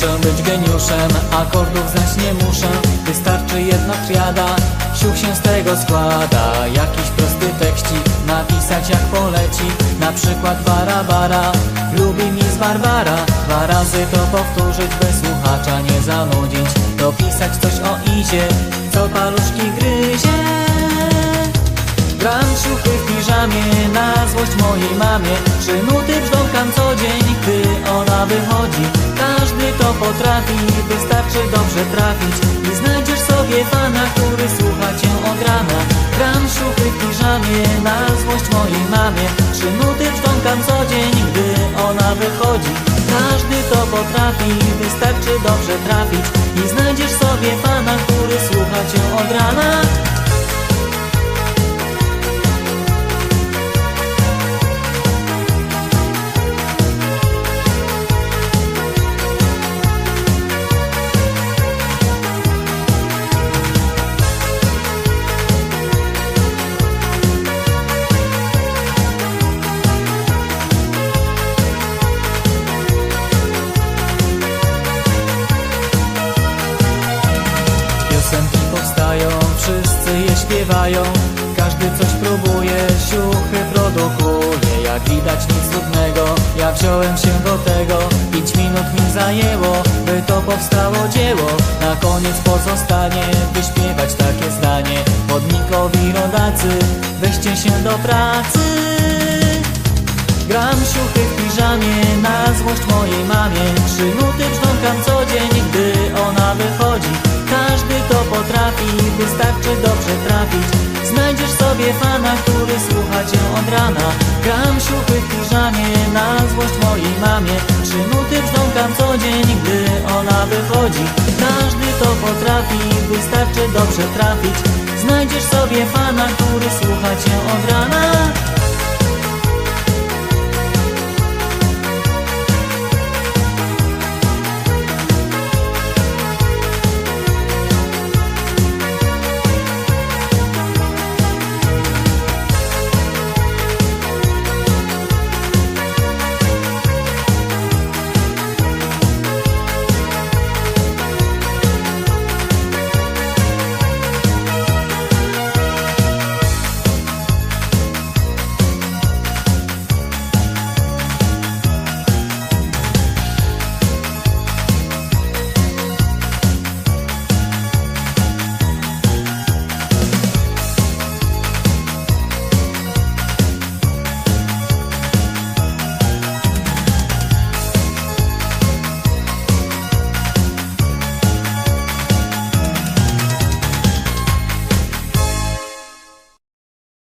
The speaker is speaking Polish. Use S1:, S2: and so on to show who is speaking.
S1: klawiszem Akordów znać nie muszę Wystarczy jedna triada Siuch się z tego składa. Jakiś prosty tekścik Napisać jak poleci Na przykład bara bara Lubi Miss Barbara Dwa razy to powtórzyć By słuchacza nie zanudzić. Dopisać coś o idzie Co paluszki gryzie. Gram ciuchy w piżamie na złość mojej mamie. Trzy nuty brzdąkam co dzień, gdy ona wychodzi Każdy to potrafi, wystarczy dobrze trafić. I znajdziesz sobie fana, który słucha cię od rana. Gram ciuchy w piżamie na złość mojej mamie. Trzy nuty brzdąkam co dzień, gdy ona wychodzi. Każdy to potrafi, wystarczy dobrze trafić. I znajdziesz sobie fana, który słucha cię od rana śpiewają. Każdy coś próbuje, siuchy produkuje. Jak widać nic trudnego, ja wziąłem się do tego. Pięć minut mi zajęło, by to powstało dzieło. Na koniec pozostanie, wyśpiewać takie zdanie. Podnikowi rodacy, weźcie się do pracy. Gram siuchy w piżamie na złość mojej mamie. Trzy nuty brzdąkam co dzień, gdy ona słucha cię od rana. Gram siuchy w piżamie na złość mojej mamie. Trzy nuty brzdąkam co dzień, gdy ona wychodzi. Każdy to potrafi, wystarczy dobrze trafić. Znajdziesz sobie fana, który słucha cię od rana